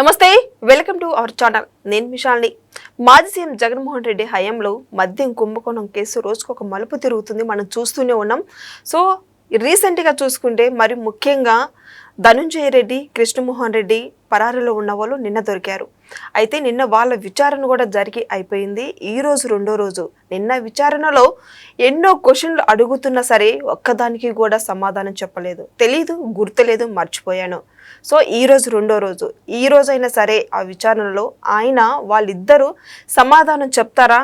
నమస్తే welcome to our channel. నేను విశాల్ని మాజీ సీఎం జగన్మోహన్ రెడ్డి హయాంలో మద్యం కుంభకోణం కేసు రోజుకొక మలుపు తిరుగుతుంది. మనం చూస్తూనే ఉన్నాం. సో రీసెంట్గా చూసుకుంటే మరి ముఖ్యంగా ధనుంజయ రెడ్డి కృష్ణమోహన్ రెడ్డి పరారిలో ఉన్న వాళ్ళు నిన్న దొరికారు. అయితే నిన్న వాళ్ళ విచారణ కూడా జరిగి అయిపోయింది. ఈ రోజు రెండో రోజు నిన్న విచారణలో ఎన్నో క్వశ్చన్లు అడుగుతున్నా సరే ఒక్కదానికి కూడా సమాధానం చెప్పలేదు. తెలీదు గుర్తులేదు మర్చిపోయాను. సో ఈ రోజు రెండో రోజు. ఈ రోజైనా సరే ఆ విచారణలో ఆయన వాళ్ళిద్దరూ సమాధానం చెప్తారా?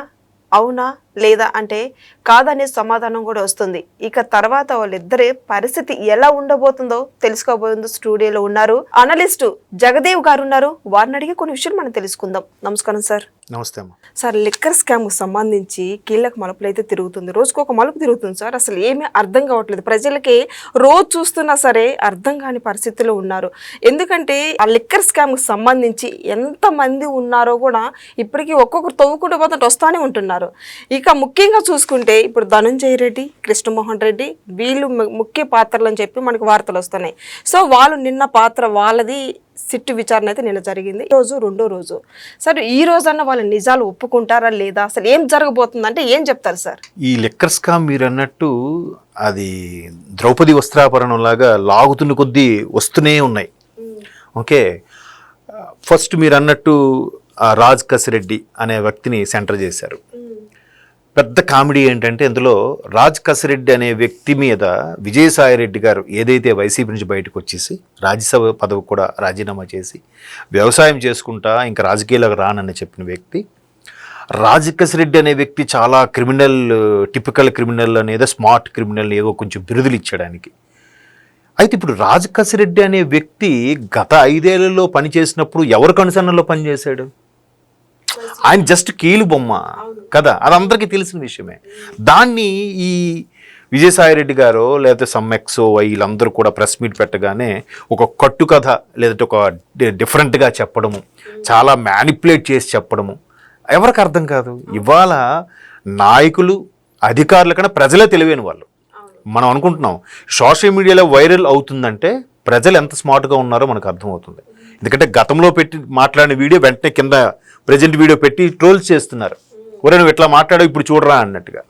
అవునా? లేదా అంటే కాదనే సమాధానం కూడా వస్తుంది. ఇక తర్వాత వాళ్ళిద్దరి పరిస్థితి ఎలా ఉండబోతుందో తెలుసుకోబోతుందో స్టూడియోలో ఉన్నారు. అనలిస్టు జగదేవ్ గారు ఉన్నారు. వారిని అడిగి కొన్ని విషయాలు మనం తెలుసుకుందాం. నమస్కారం సార్. నమస్తే సార్ లిక్కర్ స్కామ్కు సంబంధించి కీలక మలుపులు అయితే తిరుగుతుంది. రోజుకు ఒక మలుపు తిరుగుతుంది సార్. అసలు ఏమీ అర్థం కావట్లేదు. ప్రజలకి రోజు చూస్తున్నా సరే అర్థం కాని పరిస్థితిలో ఉన్నారు. ఎందుకంటే ఆ లిక్కర్ స్కామ్కు సంబంధించి ఎంత మంది ఉన్నారో కూడా ఇప్పటికీ ఒక్కొక్కరు తవ్వుకుంటూ పోతుంటే వస్తానే ఉంటున్నారు. ఇక ముఖ్యంగా చూసుకుంటే ఇప్పుడు ధనుంజయ రెడ్డి కృష్ణమోహన్ రెడ్డి వీళ్ళు ముఖ్య పాత్రలు అని చెప్పి మనకు వార్తలు వస్తున్నాయి. సో వాళ్ళు నిన్న పాత్ర వాళ్ళది సిట్టు విచారణ అయితే నిన్న జరిగింది. ఈ రోజు రెండో రోజు. సార్ ఈ రోజన్నా వాళ్ళ నిజాలు ఒప్పుకుంటారా లేదా? అసలు ఏం జరగబోతుందంటే ఏం చెప్తారు సార్? ఈ లెక్కర్ స్కామ్ మీరు అన్నట్టు అది ద్రౌపది వస్త్రాపరణం లాగా లాగుతున్న కొద్దీ వస్తూనే ఉన్నాయి. ఓకే? ఫస్ట్ మీరు అన్నట్టు రాజ్ కసిరెడ్డి అనే వ్యక్తిని సెంటర్ చేశారు. పెద్ద కామెడీ ఏంటంటే ఇందులో రాజ్ కసిరెడ్డి అనే వ్యక్తి మీద విజయసాయి రెడ్డి గారు ఏదైతే వైసీపీ నుంచి బయటకు వచ్చేసి రాజ్యసభ పదవి కూడా రాజీనామా చేసి వ్యవసాయం చేసుకుంటా ఇంకా రాజకీయాలకు రానని చెప్పిన వ్యక్తి రాజకసిరెడ్డి అనే వ్యక్తి చాలా క్రిమినల్ టిపికల్ క్రిమినల్ అనేది స్మార్ట్ క్రిమినల్ ఏదో కొంచెం బిరుదులు ఇచ్చడానికి అయితే ఇప్పుడు రాజకసిరెడ్డి అనే వ్యక్తి గత ఐదేళ్ళలో పనిచేసినప్పుడు ఎవరి కనుసన్నలో పనిచేశాడు? ఆయన జస్ట్ కీలు బొమ్మ కదా అది అందరికీ తెలిసిన విషయమే. దాన్ని ఈ విజయసాయిరెడ్డి గారు లేకపోతే సమ్మెక్సో వీళ్ళందరూ కూడా ప్రెస్ మీట్ పెట్టగానే ఒక కట్టు కథ లేదంటే ఒక డిఫరెంట్గా చెప్పడము చాలా మ్యానిపులేట్ చేసి చెప్పడము. ఎవరికి అర్థం కాదు. ఇవాళ నాయకులు అధికారుల కన్నా ప్రజలే తెలివైన వాళ్ళు. మనం అనుకుంటున్నాం సోషల్ మీడియాలో వైరల్ అవుతుందంటే ప్రజలు ఎంత స్మార్ట్గా ఉన్నారో మనకు అర్థమవుతుంది. ఎందుకంటే గతంలో పెట్టి మాట్లాడిన వీడియో వెంటనే కింద ప్రజెంట్ వీడియో పెట్టి ట్రోల్స్ చేస్తున్నారు. ఒరే నువ్వు ఇట్లా మాట్లాడావు ఇప్పుడు చూడరా అన్నట్టుగా.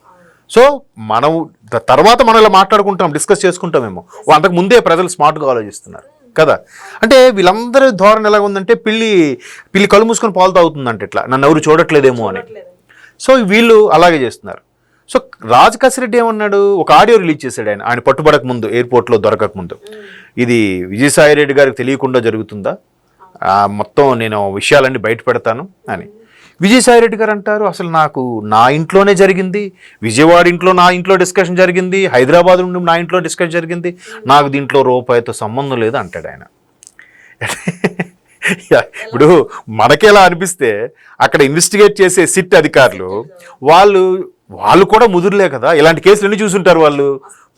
సో మనం తర్వాత మనం ఇలా మాట్లాడుకుంటాం డిస్కస్ చేసుకుంటామేమో. అంతకు ముందే ప్రజలు స్మార్ట్గా ఆలోచిస్తున్నారు కదా? అంటే వీళ్ళందరి ధోరణి ఎలా ఉందంటే పిల్లి పిల్లి కళ్ళు మూసుకొని పాలు తాగుతుందంట ఇట్లా. నన్ను ఎవరు చూడట్లేదేమో అని. సో వీళ్ళు అలాగే చేస్తున్నారు. సో రాజ్ కసిరెడ్డి ఏమన్నాడు? ఒక ఆడియో రిలీజ్ చేశాడు ఆయన. ఆయన పట్టుబడక ముందు ఎయిర్పోర్ట్లో దొరకక ముందు. ఇది విజయసాయి రెడ్డి గారికి తెలియకుండా జరుగుతుందా? మొత్తం నేను విషయాలన్నీ బయట పెడతాను అని. విజయసాయి రెడ్డి గారు అంటారు అసలు నాకు నా ఇంట్లోనే జరిగింది. విజయవాడ ఇంట్లో నా ఇంట్లో డిస్కషన్ జరిగింది. హైదరాబాద్ నుండి నా ఇంట్లో డిస్కషన్ జరిగింది. నాకు దీంట్లో రూపాయితో సంబంధం లేదు అంటాడు ఆయన. యా, ఇప్పుడు మనకెలా అనిపిస్తే అక్కడ ఇన్వెస్టిగేట్ చేసే సిట్ అధికారులు వాళ్ళు వాళ్ళు కూడా ముదురులే కదా. ఇలాంటి కేసులు ఎన్ని చూసుంటారు వాళ్ళు?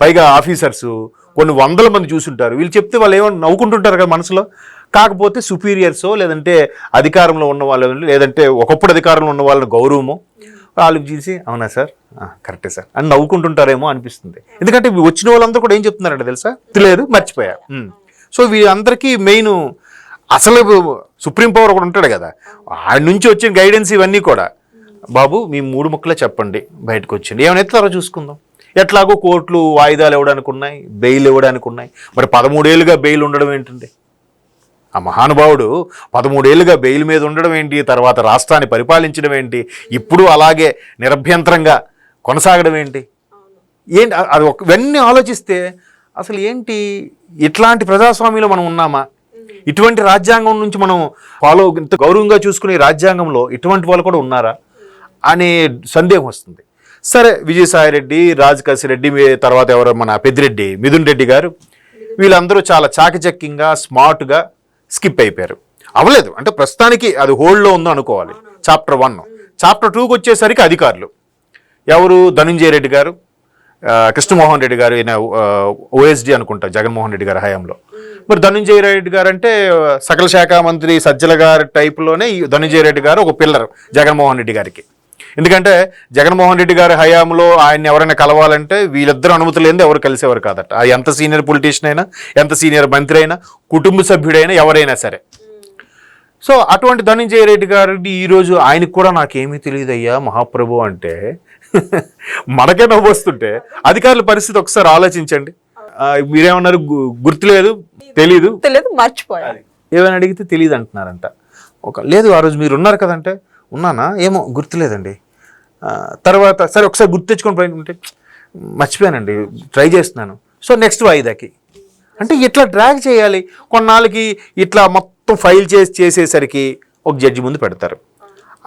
పైగా ఆఫీసర్స్ కొన్ని వందల మంది చూసుంటారు. వీళ్ళు చెప్తే వాళ్ళు ఏమో నవ్వుకుంటుంటారు కదా మనసులో? కాకపోతే సుపీరియర్సో లేదంటే అధికారంలో ఉన్న వాళ్ళు లేదంటే ఒకప్పుడు అధికారంలో ఉన్న వాళ్ళని గౌరవమో వాళ్ళు చూసి అవునా సార్? కరెక్టే సార్. అని నవ్వుకుంటుంటారేమో అనిపిస్తుంది. ఎందుకంటే వచ్చిన వాళ్ళందరూ కూడా ఏం చెప్తున్నారంటే తెలుసా? తెలియదు మర్చిపోయా. సో వీళ్ళందరికీ మెయిన్ అసలు సుప్రీం పవర్ ఒకడు ఉంటాడు కదా. ఆయన నుంచి వచ్చిన గైడెన్స్ ఇవన్నీ కూడా. బాబు మీ మూడు ముక్కలే చెప్పండి బయటకు వచ్చింది ఏమైనా తర్వాత చూసుకుందాం. ఎట్లాగో కోర్టులు వాయిదాలు ఇవ్వడానికి ఉన్నాయి బెయిల్ ఇవ్వడానికి ఉన్నాయి మరి పదమూడేళ్ళుగా బెయిల్ ఉండడం ఏంటండి? ఆ మహానుభావుడు పదమూడేళ్ళుగా బెయిల్ మీద ఉండడం ఏంటి? తర్వాత రాష్ట్రాన్ని పరిపాలించడం ఏంటి? ఇప్పుడు అలాగే నిరభ్యంతరంగా కొనసాగడం ఏంటి? ఏంటి? అది ఒక ఇవన్నీ ఆలోచిస్తే అసలు ఏంటి? ఇట్లాంటి ప్రజాస్వామ్యంలో మనం ఉన్నామా? ఇటువంటి రాజ్యాంగం నుంచి మనం ఫాలో ఇంత గౌరవంగా చూసుకునే రాజ్యాంగంలో ఇటువంటి వాళ్ళు కూడా ఉన్నారా? అనే సందేహం వస్తుంది. సరే విజయసాయిరెడ్డి రాజకాశిరెడ్డి మీ- తర్వాత ఎవరో? మన పెద్దిరెడ్డి మిథున్ రెడ్డి గారు. వీళ్ళందరూ చాలా చాకచక్యంగా స్మార్ట్గా స్కిప్ అయిపోయారు. అవ్వలేదు. అంటే ప్రస్తుతానికి అది హోల్డ్లో ఉందో అనుకోవాలి. చాప్టర్ వన్ చాప్టర్ టూకి వచ్చేసరికి అధికారులు. ఎవరు? ధనుంజయ రెడ్డి గారు. కృష్ణమోహన్ రెడ్డి గారు ఈయన ఓఎస్డి అనుకుంటా జగన్మోహన్ రెడ్డి గారి హయాంలో. మరి ధనుంజయ రెడ్డి గారు అంటే సకల శాఖ మంత్రి సజ్జల గారి టైపులోనే ఈ ధనుంజయ రెడ్డి గారు ఒక పిల్లర్ జగన్మోహన్ రెడ్డి గారికి. ఎందుకంటే జగన్మోహన్ రెడ్డి గారి హయాంలో ఆయన ఎవరైనా కలవాలంటే వీళ్ళిద్దరు అనుమతి లేనిది ఎవరు కలిసేవారు కాదట. ఆ ఎంత సీనియర్ పొలిటీషియన్ అయినా ఎంత సీనియర్ మంత్రి అయినా కుటుంబ సభ్యుడైనా ఎవరైనా సరే. సో అటువంటి ధనంజయ రెడ్డి గారి ఈరోజు ఆయనకు కూడా నాకేమీ తెలియదు అయ్యా మహాప్రభు అంటే మనకే నవ్వు వస్తుంటే అధికారుల పరిస్థితి ఒకసారి ఆలోచించండి. మీరేమన్నారు? గుర్తులేదు? తెలీదు? తెలియదు మర్చిపోయా. ఏమైనా అడిగితే తెలియదు అంటున్నారంట. ఒక లేదు ఆ రోజు మీరు ఉన్నారు కదంటే ఉన్నానా? ఏమో గుర్తులేదండి. తర్వాత సరే ఒకసారి గుర్తు తెచ్చుకొని మర్చిపోయానండి ట్రై చేస్తున్నాను. సో నెక్స్ట్ వాయిదాకి. అంటే ఇట్లా డ్రాగ్ చేయాలి. కొన్నాళ్ళకి ఇట్లా మొత్తం ఫైల్ చేసి చేసేసరికి ఒక జడ్జి ముందు పెడతారు.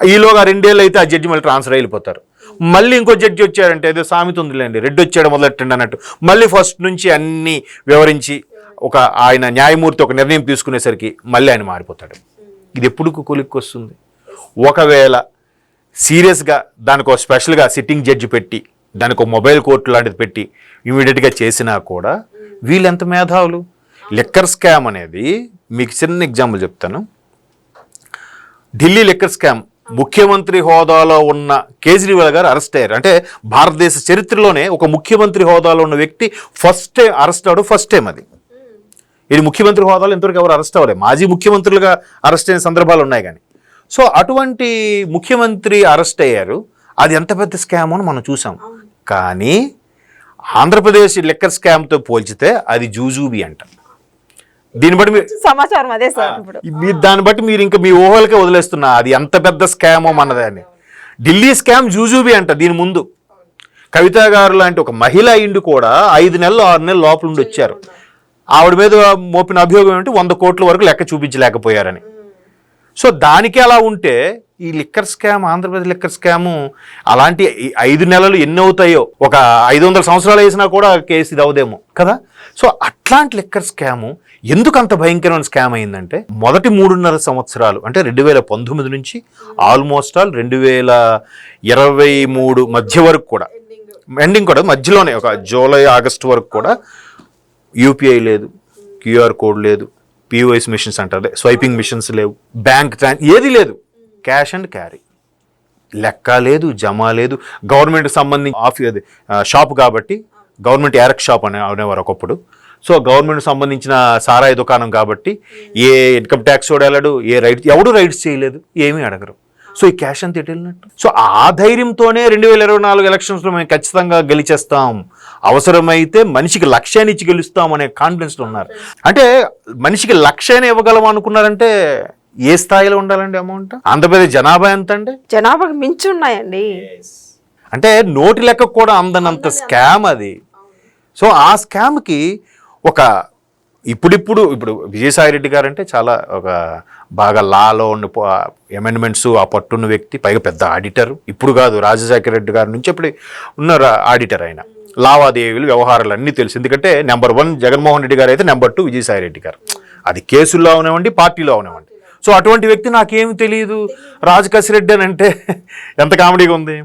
ఈలోగా రెండేళ్ళు అయితే ఆ జడ్జి మళ్ళీ ట్రాన్స్ఫర్ అయిపోతారు. మళ్ళీ ఇంకో జడ్జి వచ్చారంటే ఏదో సామెత ఉందిలేండి రెడ్డి వచ్చాడు మొదలెట్టండి అన్నట్టు. మళ్ళీ ఫస్ట్ నుంచి అన్నీ వివరించి ఒక ఆయన న్యాయమూర్తి ఒక నిర్ణయం తీసుకునేసరికి మళ్ళీ ఆయన మారిపోతాడు. ఇది ఎప్పుడు కొలిక్కి వస్తుంది? ఒకవేళ సీరియస్గా దానికి ఒక స్పెషల్గా సిట్టింగ్ జడ్జి పెట్టి దానికి ఒక మొబైల్ కోర్టు లాంటిది పెట్టి ఇమీడియట్గా చేసినా కూడా వీళ్ళెంత మేధావులు? లిక్కర్ స్కామ్ అనేది మీకు చిన్న ఎగ్జాంపుల్ చెప్తాను. Delhi liquor scam. ముఖ్యమంత్రి హోదాలో ఉన్న కేజ్రీవాల్ గారు అరెస్ట్ అయ్యారు. అంటే భారతదేశ చరిత్రలోనే ఒక ముఖ్యమంత్రి హోదాలో ఉన్న వ్యక్తి ఫస్ట్ టైం అరెస్ట్ అవడం ఫస్ట్ టైం అది. ఇది ముఖ్యమంత్రి హోదాలో ఇంతవరకు ఎవరు అరెస్ట్ అవ్వలేదు. మాజీ ముఖ్యమంత్రులుగా అరెస్ట్ అయిన సందర్భాలు ఉన్నాయి కానీ. సో అటువంటి ముఖ్యమంత్రి అరెస్ట్ అయ్యారు. అది ఎంత పెద్ద స్కామ్ అని మనం చూసాం. కానీ ఆంధ్రప్రదేశ్ లిక్కర్ స్కామ్తో పోల్చితే అది జూజూబీ అంట. దీన్ని బట్టి మీరు సమాచారం అదే సార్ మీరు దాన్ని బట్టి మీరు ఇంకా మీ ఊహలకే వదిలేస్తున్నా. అది ఎంత పెద్ద స్కామో మనదని ఢిల్లీ స్కామ్ జూజూబీ అంట దీని ముందు. కవిత గారు లాంటి ఒక మహిళ అయిండి కూడా ఐదు నెలలు ఆరు నెలలు లోపల నుండి వచ్చారు. ఆవిడ మీద మోపిన అభియోగం ఏంటి వంద కోట్ల వరకు లెక్క చూపించలేకపోయారని. సో దానికి అలా ఉంటే ఈ liquor scam Andhra Pradesh liquor scam అలాంటి ఐదు నెలలు ఎన్ని అవుతాయో ఒక ఐదు వందల సంవత్సరాలు వేసినా కూడా కేసు ఇది అవదేమో కదా? సో అట్లాంటి లిక్కర్ స్కాము ఎందుకు అంత భయంకరమైన స్కామ్ అయిందంటే మొదటి మూడున్నర సంవత్సరాలు అంటే రెండు వేల పంతొమ్మిది నుంచి ఆల్మోస్ట్ ఆల్ రెండు వేల ఇరవై మూడు మధ్య వరకు కూడా ఎండింగ్ కూడా మధ్యలోనే ఒక జూలై ఆగస్టు వరకు కూడా యూపీఐ లేదు క్యూఆర్ కోడ్ లేదు పిఓఎస్ మిషన్స్ అంటారు స్వైపింగ్ మిషన్స్ లేవు. బ్యాంక్ ట్రాన్ ఏది లేదు. క్యాష్ అండ్ క్యారీ లెక్క లేదు జమ లేదు. గవర్నమెంట్ సంబంధించి ఆఫీ అది షాప్ కాబట్టి గవర్నమెంట్ ఎరక్ షాప్ అనే అనేవారు ఒకప్పుడు. సో గవర్నమెంట్ సంబంధించిన సారాయి దుకాణం కాబట్టి ఏ ఇన్కమ్ ట్యాక్స్ వెళ్ళడు ఏ రైట్ ఎవడు రైట్స్ చేయలేదు ఏమీ అడగరు. సో ఈ క్యాష్ అంత ఎటు వెళ్ళినట్టు సో ఆ ధైర్యంతోనే రెండు వేల ఇరవై నాలుగు ఎలక్షన్స్లో మేము ఖచ్చితంగా గెలిచేస్తాం. అవసరమైతే మనిషికి లక్ష్యాన్ని ఇచ్చి గెలుస్తాం అనే కాన్ఫిడెన్స్లో ఉన్నారు. అంటే మనిషికి లక్ష్యాన్ని ఇవ్వగలం అనుకున్నారంటే ఏ స్థాయిలో ఉండాలండి అమౌంట్ ఆంధ్రప్రదేశ్ జనాభా ఎంత అండి జనాభాకి మించి ఉన్నాయండి. అంటే నోటి లెక్క కూడా అందనంత స్కామ్ అది. సో ఆ స్కామ్కి ఒక ఇప్పుడిప్పుడు ఇప్పుడు విజయసాయి రెడ్డి గారు అంటే చాలా ఒక బాగా లాలో ఉన్న అమెండ్మెంట్స్ ఆ పట్టున్న వ్యక్తి పైగా పెద్ద ఆడిటర్. ఇప్పుడు కాదు రాజశేఖర రెడ్డి గారి నుంచి ఇప్పుడు ఉన్న ఆడిటర్ ఆయన. లావాదేవీలు వ్యవహారాలు అన్నీ తెలుసు. ఎందుకంటే నెంబర్ వన్ జగన్మోహన్ రెడ్డి గారు అయితే నెంబర్ టూ విజయసాయి రెడ్డి గారు. అది కేసుల్లో అవనివ్వండి పార్టీలో అవనివ్వండి. సో అటువంటి వ్యక్తి నాకేమి తెలియదు రాజకసి రెడ్డి అని అంటే ఎంత కామెడీగా ఉంది.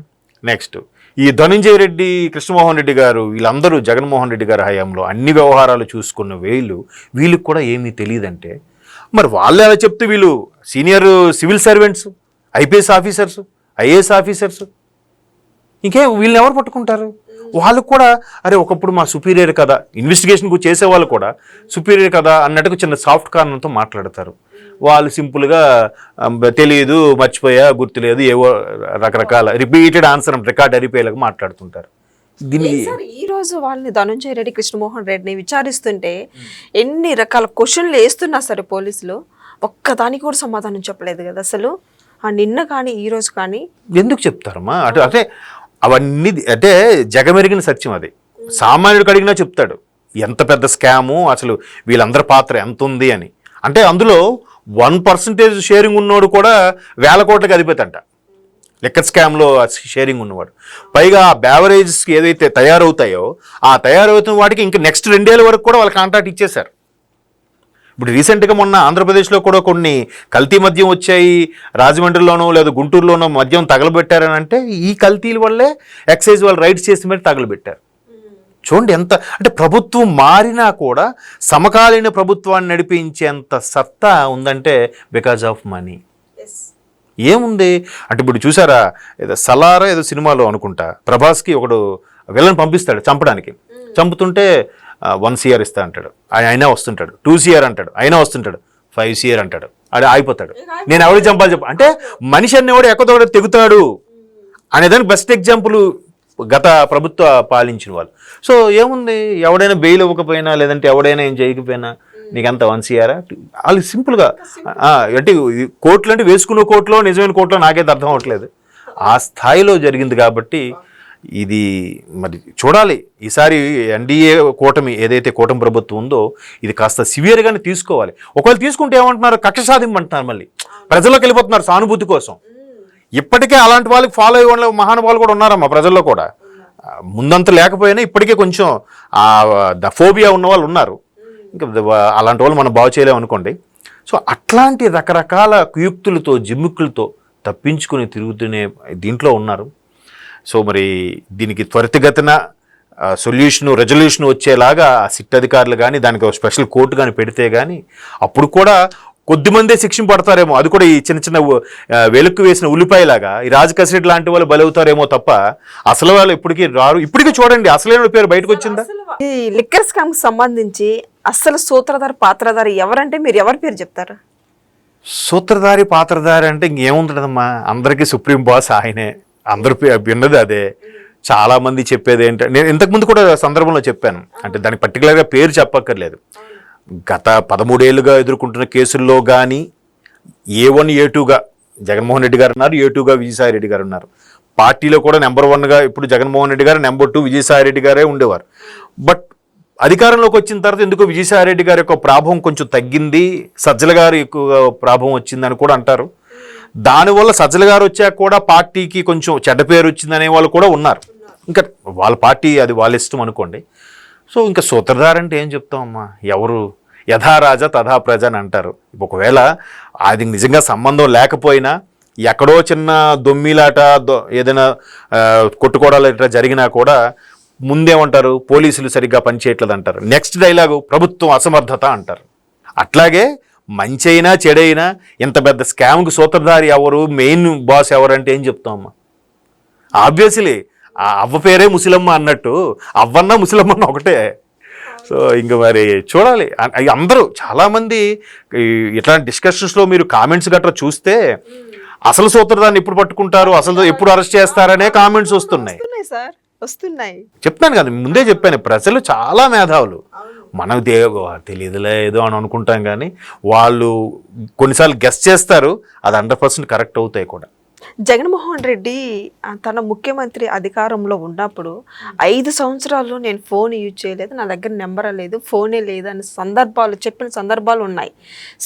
నెక్స్ట్. ఈ ధనంజయ రెడ్డి కృష్ణమోహన్ రెడ్డి గారు వీళ్ళందరూ జగన్మోహన్ రెడ్డి గారి హయాంలో అన్ని వ్యవహారాలు చూసుకున్న వీళ్ళు వీళ్ళకి కూడా ఏమీ తెలియదంటే మరి వాళ్ళు ఎలా చెప్తే వీళ్ళు senior civil servants IPS officers IAS officers? ఇంకే వీళ్ళని ఎవరు పట్టుకుంటారు? వాళ్ళకు కూడా అరే ఒకప్పుడు మా సుపీరియర్ కదా ఇన్వెస్టిగేషన్ చేసే వాళ్ళు కూడా సుపీరియర్ కదా అన్నట్టుగా చిన్న సాఫ్ట్ కారణంతో మాట్లాడతారు. వాళ్ళు సింపుల్గా తెలియదు మర్చిపోయా గుర్తులేదు ఏవో రకరకాల రిపీటెడ్ ఆన్సర్ రికార్డ్ అరిపోయేలాగా మాట్లాడుతుంటారు. ఈ రోజు వాళ్ళని ధనుంజయ రెడ్డి కృష్ణమోహన్ రెడ్డిని విచారిస్తుంటే ఎన్ని రకాల క్వశ్చన్లు వేస్తున్నా సరే పోలీసులు ఒక్కదానికి కూడా సమాధానం చెప్పలేదు కదా అసలు. ఆ నిన్న కానీ ఈ రోజు కానీ. ఎందుకు చెప్తారమ్మా? అటు అంటే అవన్నీ అంటే జగమెరిగిన సత్యం అది. సామాన్యుడికి అడిగినా చెప్తాడు ఎంత పెద్ద స్కాము అసలు వీళ్ళందరి పాత్ర ఎంత ఉంది అని. అంటే అందులో వన్ పర్సంటేజ్ షేరింగ్ ఉన్నోడు కూడా వేల కోట్లకి అధిపతంట లిక్కర్ స్కామ్లో షేరింగ్ ఉన్నవాడు. పైగా ఆ బ్యావరేజెస్కి ఏదైతే తయారవుతాయో ఆ తయారవుతున్న వాటికి ఇంకా నెక్స్ట్ రెండేళ్ళ వరకు కూడా వాళ్ళ కాంట్రాక్ట్ ఇచ్చేశారు. ఇప్పుడు రీసెంట్గా మొన్న ఆంధ్రప్రదేశ్లో కూడా కొన్ని కల్తీ మద్యం వచ్చాయి రాజమండ్రిలోనో లేదా గుంటూరులోనో మద్యం తగలబెట్టారని అంటే ఈ కల్తీల వల్లే ఎక్సైజ్ వాళ్ళు రైట్స్ చేసి మరి తగలబెట్టారు. చూడండి ఎంత అంటే ప్రభుత్వం మారినా కూడా సమకాలీన ప్రభుత్వాన్ని నడిపించేంత సత్తా ఉందంటే బికాజ్ ఆఫ్ మనీ. ఏముంది? అంటే ఇప్పుడు చూసారా ఏదో సలారా ఏదో సినిమాలో అనుకుంటా ప్రభాస్కి ఒకడు విలన్ పంపిస్తాడు చంపడానికి. చంపుతుంటే వన్ సిఆర్ ఇస్తా అంటాడు. ఆయన అయినా వస్తుంటాడు. టూ సిఆర్ అంటాడు. అయినా వస్తుంటాడు. ఫైవ్ సిఆర్ అంటాడు. ఆడు ఆగిపోతాడు. నేను ఎవరికి చంపాలి చెప్ప. అంటే మనిషి అనేవాడు ఎక్కడో తెగుతాడు. అనేదానికి బెస్ట్ ఎగ్జాంపుల్ గత ప్రభుత్వ పాలించిన వాళ్ళు. సో ఏముంది? ఎవడైనా బెయిల్ ఇవ్వకపోయినా లేదంటే ఎవడైనా ఏం చేయకపోయినా నీకంత వన్ సిఆరా వాళ్ళు సింపుల్గా అంటే కోట్లు అంటే వేసుకున్న కోట్లో నిజమైన కోట్లో నాకైతే అర్థం అవ్వట్లేదు. ఆ స్థాయిలో జరిగింది కాబట్టి ఇది మరి చూడాలి. ఈసారి ఎన్డీఏ కూటమి ఏదైతే కూటమి ప్రభుత్వం ఉందో ఇది కాస్త సివియర్గానే తీసుకోవాలి. ఒకవేళ తీసుకుంటే ఏమంటున్నారు? కక్ష సాధింపంటున్నారు మళ్ళీ. ప్రజల్లోకి వెళ్ళిపోతున్నారు సానుభూతి కోసం. ఇప్పటికే అలాంటి వాళ్ళకి ఫాలో అయ్యే వాళ్ళ మహానుభావులు కూడా ఉన్నారమ్మా ప్రజల్లో కూడా. ముందంత లేకపోయినా ఇప్పటికే కొంచెం ద ఫోబియా ఉన్న వాళ్ళు ఉన్నారు. ఇంకా అలాంటి వాళ్ళు మనం బాగు చేయలేము అనుకోండి. సో అట్లాంటి రకరకాల కుయుక్తులతో జిమ్ముక్కులతో తప్పించుకుని తిరుగుతూనే దీంట్లో ఉన్నారు. సో మరి దీనికి త్వరితగతిన సొల్యూషన్ రెజల్యూషన్ వచ్చేలాగా ఆ సిట్ అధికారులు కానీ దానికి ఒక స్పెషల్ కోర్టు కానీ పెడితే కానీ అప్పుడు కూడా కొద్దిమందే శిక్షింపడతారేమో అది కూడా ఈ చిన్న చిన్న వెలుక్కు వేసిన ఉల్లిపాయలాగా. ఈ రాజు కసిరెడ్డి లాంటి వాళ్ళు బలవుతారేమో తప్ప అసలు వాళ్ళు ఇప్పటికీ రారు. ఇప్పటికీ చూడండి అసలైన పేరు బయటకు వచ్చిందా? ఈ లిక్కర్ స్కామ్ సంబంధించి అస్సలు సూత్రధార పాత్రధారి ఎవరంటే మీరు ఎవరి పేరు చెప్తారు? సూత్రధారి పాత్రధారి అంటే ఇంకేముంటుందమ్మా అందరికీ సుప్రీం బాస్ ఆయనే. అందరూ విన్నది అదే. చాలామంది చెప్పేది ఏంటంటే నేను ఇంతకుముందు కూడా సందర్భంలో చెప్పాను. అంటే దానికి పర్టికులర్గా పేరు చెప్పక్కర్లేదు. గత పదమూడేళ్ళుగా ఎదుర్కొంటున్న కేసుల్లో కానీ ఏ వన్ ఏ టూగా జగన్మోహన్ రెడ్డి గారు ఉన్నారు ఏ టూగా విజయసాయి రెడ్డి గారు ఉన్నారు. పార్టీలో కూడా నెంబర్ వన్గా ఇప్పుడు జగన్మోహన్ రెడ్డి గారు నెంబర్ టూ విజయసాయి రెడ్డి గారే ఉండేవారు. బట్ అధికారంలోకి వచ్చిన తర్వాత ఎందుకో విజయసాయి రెడ్డి గారి యొక్క ప్రాభవం కొంచెం తగ్గింది సజ్జల గారు ఎక్కువగా ప్రాభవం వచ్చిందని కూడా అంటారు. దానివల్ల సజ్జల గారు వచ్చాక కూడా పార్టీకి కొంచెం చెడ్డ పేరు వచ్చిందనే వాళ్ళు కూడా ఉన్నారు. ఇంకా వాళ్ళ పార్టీ అది వాళ్ళ ఇష్టం అనుకోండి. సో ఇంకా సూత్రధార అంటే ఏం చెప్తామమ్మా ఎవరు? యథారాజ తథా ప్రజ అని అంటారు. ఒకవేళ అది నిజంగా సంబంధం లేకపోయినా ఎక్కడో చిన్న దొమ్మిలాట దొ- ఏదైనా ఆ, కొట్టుకోవడాలు ఇట్లా జరిగినా కూడా ముందేమంటారు? పోలీసులు సరిగ్గా పనిచేయట్లేదు అంటారు నెక్స్ట్ డైలాగు ప్రభుత్వం అసమర్థత అంటారు. అట్లాగే మంచి అయినా చెడైనా ఇంత పెద్ద స్కామ్కి సూత్రధారి ఎవరు మెయిన్ బాస్ ఎవరంటే ఏం చెప్తామమ్మా ఆబ్వియస్లీ ఆ అవ్వ పేరే ముసలమ్మ అన్నట్టు అవ్వన్న ముసలమ్మ ఒకటే. సో ఇంక మరి చూడాలి. అందరూ చాలామంది ఇట్లాంటి డిస్కషన్స్లో మీరు కామెంట్స్ గట్రా చూస్తే అసలు సూత్రధాన్ని ఎప్పుడు పట్టుకుంటారు అసలు ఎప్పుడు అరెస్ట్ చేస్తారనే కామెంట్స్ వస్తున్నాయి వస్తున్నాయి. సార్ వస్తున్నాయి. చెప్తాను కదా ముందే చెప్పాను ప్రజలు చాలా మేధావులు. మనకు తే తెలియదులే ఏదో అని అనుకుంటాం కానీ వాళ్ళు కొన్నిసార్లు గెస్ట్ చేస్తారు అది హండ్రెడ్ పర్సెంట్ కరెక్ట్ అవుతాయి కూడా. జగన్మోహన్ రెడ్డి తన ముఖ్యమంత్రి అధికారంలో ఉన్నప్పుడు ఐదు సంవత్సరాలు నేను ఫోన్ యూజ్ చేయలేదు నా దగ్గర నెంబర్ లేదు ఫోనే లేదు అనే సందర్భాలు చెప్పిన సందర్భాలు ఉన్నాయి.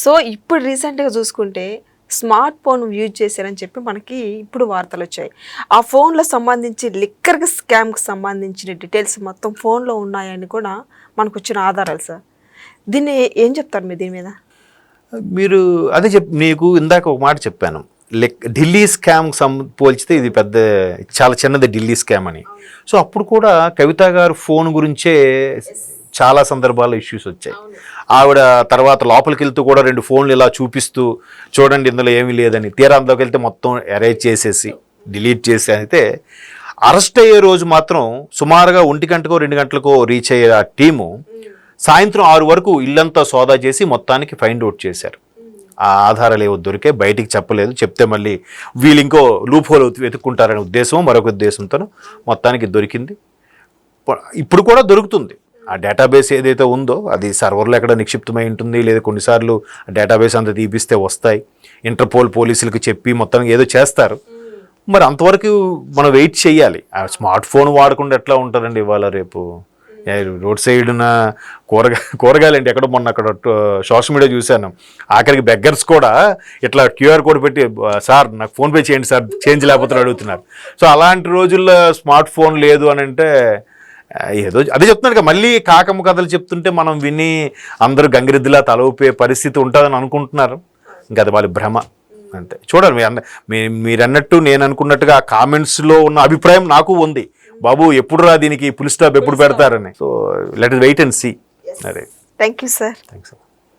సో ఇప్పుడు రీసెంట్గా చూసుకుంటే స్మార్ట్ ఫోన్ యూజ్ చేశారని చెప్పి మనకి ఇప్పుడు వార్తలు వచ్చాయి ఆ ఫోన్లో సంబంధించి లిక్కర్ స్కామ్కి సంబంధించిన డీటెయిల్స్ మొత్తం ఫోన్లో ఉన్నాయని కూడా మనకు వచ్చిన ఆధారాలు సార్. దీన్ని ఏం చెప్తారు మీరు దీని మీద? మీరు అదే చెప్ మీకు ఇందాక ఒక మాట చెప్పాను. లెక్ ఢిల్లీ స్కామ్ సం పోల్చితే ఇది పెద్ద చాలా చిన్నది ఢిల్లీ స్కామ్ అని. సో అప్పుడు కూడా కవిత గారు ఫోన్ గురించే చాలా సందర్భాల్లో ఇష్యూస్ వచ్చాయి. ఆవిడ తర్వాత లోపలికి వెళ్తూ కూడా రెండు ఫోన్లు ఇలా చూపిస్తూ చూడండి ఇందులో ఏమీ లేదని. తీరా అందులోకి వెళ్తే మొత్తం అరేంజ్ చేసేసి డిలీట్ చేసి అయితే అరెస్ట్ అయ్యే రోజు మాత్రం సుమారుగా ఒంటి గంటకో రెండు గంటలకో రీచ్ అయ్యే ఆ టీము సాయంత్రం ఆరు వరకు ఇల్లంతా సోదా చేసి మొత్తానికి ఫైండ్ అవుట్ చేశారు. ఆ ఆధారాలు ఏవో దొరికే బయటికి చెప్పలేదు. చెప్తే మళ్ళీ వీళ్ళు ఇంకో లూప్ హోల్ వెతుక్కుంటారనే ఉద్దేశం మరొక ఉద్దేశంతో మొత్తానికి దొరికింది. ఇప్పుడు కూడా దొరుకుతుంది. ఆ డేటాబేస్ ఏదైతే ఉందో అది సర్వర్లో ఎక్కడ నిక్షిప్తమై ఉంటుంది లేదా కొన్నిసార్లు డేటాబేస్ అంత తీపిస్తే వస్తాయి. ఇంటర్పోల్ పోలీసులకు చెప్పి మొత్తం ఏదో చేస్తారు. మరి అంతవరకు మనం వెయిట్ చేయాలి. ఆ స్మార్ట్ ఫోన్ వాడకుండా ఎట్లా ఉంటుందండి ఇవాళ రేపు? రోడ్ సైడ్న కూరగాయ కూరగాయలు ఏంటి ఎక్కడ మొన్న అక్కడ సోషల్ మీడియా చూశాను. ఆఖరికి బెగ్గర్స్ కూడా ఇట్లా క్యూఆర్ కోడ్ పెట్టి సార్ నాకు ఫోన్పే చేయండి సార్ చేంజ్ లేకపోతే అడుగుతున్నారు. సో అలాంటి రోజుల్లో స్మార్ట్ ఫోన్ లేదు అని అంటే ఏదో అదే చెప్తున్నాను కదా మళ్ళీ కాకమ్మ కథలు చెప్తుంటే మనం విని అందరూ గంగిరెద్దులా తల ఊపే పరిస్థితి ఉంటుందని అనుకుంటున్నారు. ఇంకా అది వాళ్ళ భ్రమ. అంతే. అన్న మీ- మీరు అన్నట్టు నేను అనుకున్నట్టుగా ఆ కామెంట్స్లో ఉన్న అభిప్రాయం నాకు ఉంది. బాబు ఎప్పుడు రా దీనికి పులి స్టాప్ ఎప్పుడు పెడతారని? So let wait and see అదే. Thank you sir thanks